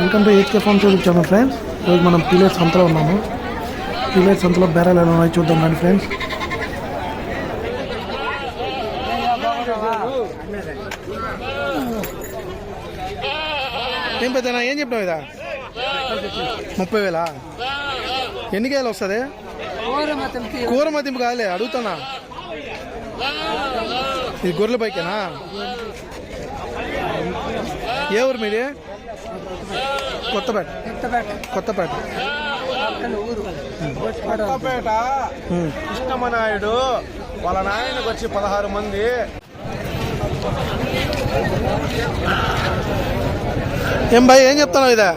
Welcome to HK farm చూపించాను friends ఈరోజు మనం పీలేట్ సంతలో ఉన్నాము. పీలేట్ సంతలో బేరాలు ఎలా ఉన్నాయో చూద్దాం రండి ఫ్రెండ్స్ ఏం పెద్ద ఏం చెప్పినావు ఇదా? ముప్పై వేలా? ఎన్ని కేలు వస్తుంది? కూర మతింపు కాదులే అడుగుతానా ఇది గొర్రెల బైకేనా ఏ ఊరు మీది? కొత్తపేట. కొత్తపేట. కొత్తపేట. కృష్ణమనాయుడు వాళ్ళ నాయనకు వచ్చి పదహారు మంది. ఏం భయ్ ఏం చెప్తున్నావు ఇదా?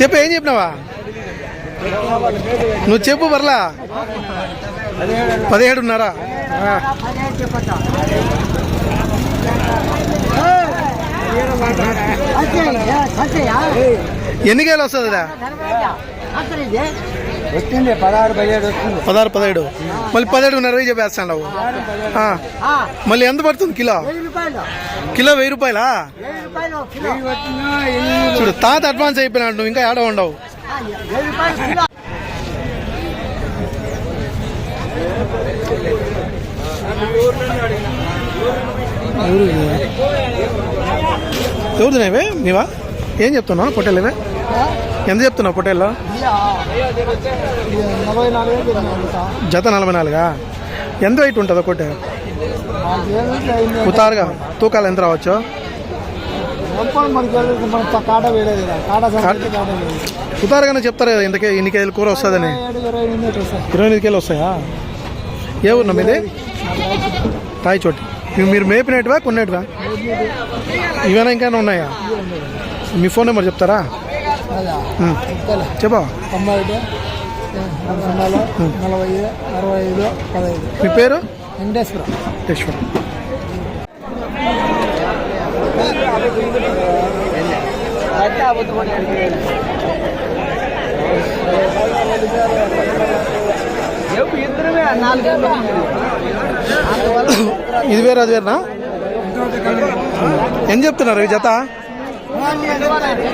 చెప్పు ఏం చెప్పినావా? నువ్వు చెప్పు బర్లా. పదిహేడున్నరా. ఎన్ని కేలు వస్తుంది వచ్చింది పదహారు పదిహేడు వస్తుంది పదహారు పదిహేడు. మళ్ళీ పదిహేడున్నర చెప్పేస్తాను మళ్ళీ ఎంత పడుతుంది కిలో? కిలో వెయ్యి రూపాయలా? చూడు తాత అడ్వాన్స్ అయిపోయినాడు నువ్వు ఇంకా ఏడ ఉండవు. ఎవరిదినేవే? నీవా? ఏం చెప్తున్నావు? పొట్టేళ్ళవే? ఎంత చెప్తున్నావు పొట్టేళ్ళు? జత నలభై నాలుగా? ఎంత వెయిట్ ఉంటుంది ఒకటే ఉతారుగా? తూకాలు ఎంత రావచ్చు? మనకి ఉతారుగానే చెప్తారు కదా ఇంతకే ఇన్ని కేజీలు కూర వస్తుందని. ఇరవై ఎనిమిది కేజీలు వస్తాయా? ఏ ఊరు మీది? తాయి చోటి ఇవి మీరు మేపినట్టువా కొన్నేటివా ఇవేనా ఇంకా ఉన్నాయా? మీ ఫోన్ నెంబర్ చెప్తారా. చెప్పా. మీ పేరు? వెంకటేశ్వరం. ఈశ్వర్ ఇది వేరు అది వేరునా? ఏం చెప్తున్నారు ఈ జత?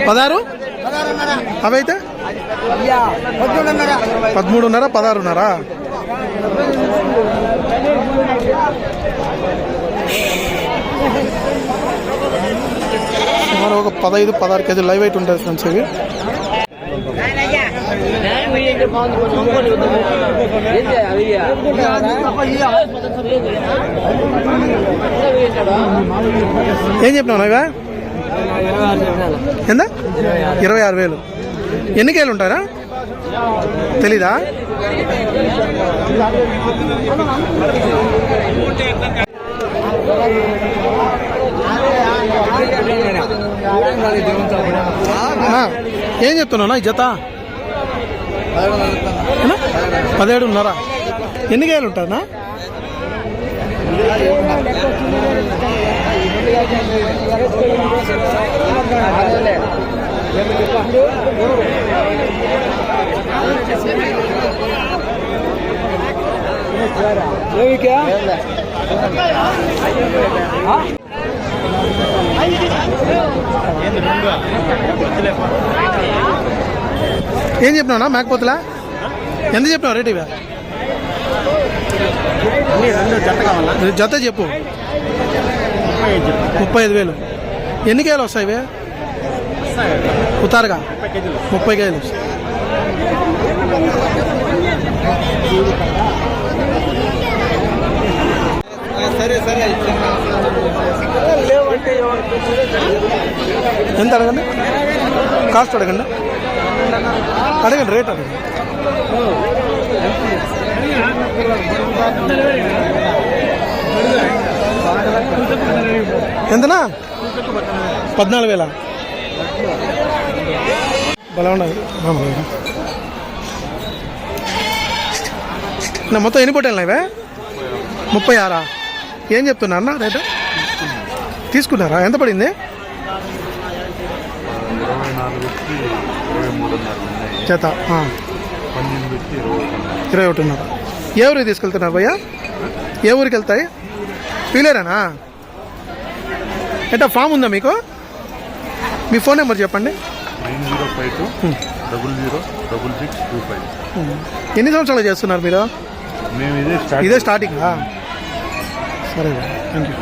పదహారు? అవైతే? పదమూడున్నర పదహారున్నరా. సుమారు ఒక పదహైదు పదహారు కేజీలు లైవ్ అయితే ఉంటుంది ఫ్రెండ్స్ ఇవి. ఏం చెప్పినావు ఇవా ఎంత? ఇరవై ఆరు వేలు. ఎన్ని కేలు ఉంటారా? తెలీదా? ఏం చెప్తున్నావు ఈ జత? పదిహేడున్నర. ఎన్ని కేలు ఉంటారా ఏం చెప్పినావునా? మేకపోతులా ఎంత చెప్పినావు రేట్ ఇవా? జత చెప్పు. ముప్పై ఐదు వేలు. ఎన్ని కేలు వస్తాయి ఇవే? ఉతారుగా ముప్పై కేలు సరే సరే ఎంత అడగండి? కాస్ట్ అడగండి. అడగండి రేట్ అడగండి. ఎంతనా? పద్నాలుగు వేల. బలా ఉన్నాయి నా మొత్తం ఎన్ని పొట్టేలు ఇవే? ముప్పై ఆరా? ఏం చెప్తున్నా అన్న రేటు? తీసుకున్నారా? ఎంత పడింది? ఇరవై నాలుగు వచ్చి ఇరవై మూడున్నర ఉన్నాయి. చేత ఆ, పన్నెండు వచ్చి ఇరవై ఒకటి. ఇరవై ఒకటిన్నర ఏ ఊరికి తీసుకెళ్తున్నారు భయ్యా ఏ ఊరికి వెళ్తాయి? పీలేరానా? ఎట్టా ఫామ్ ఉందా మీకు? మీ ఫోన్ నెంబర్ చెప్పండి. Nine zero five two double zero double six two five. ఎన్ని సంవత్సరాలు చేస్తున్నారు మీరు? మేము ఇదే ఇదే స్టార్టింగ్ సరే థ్యాంక్ యూ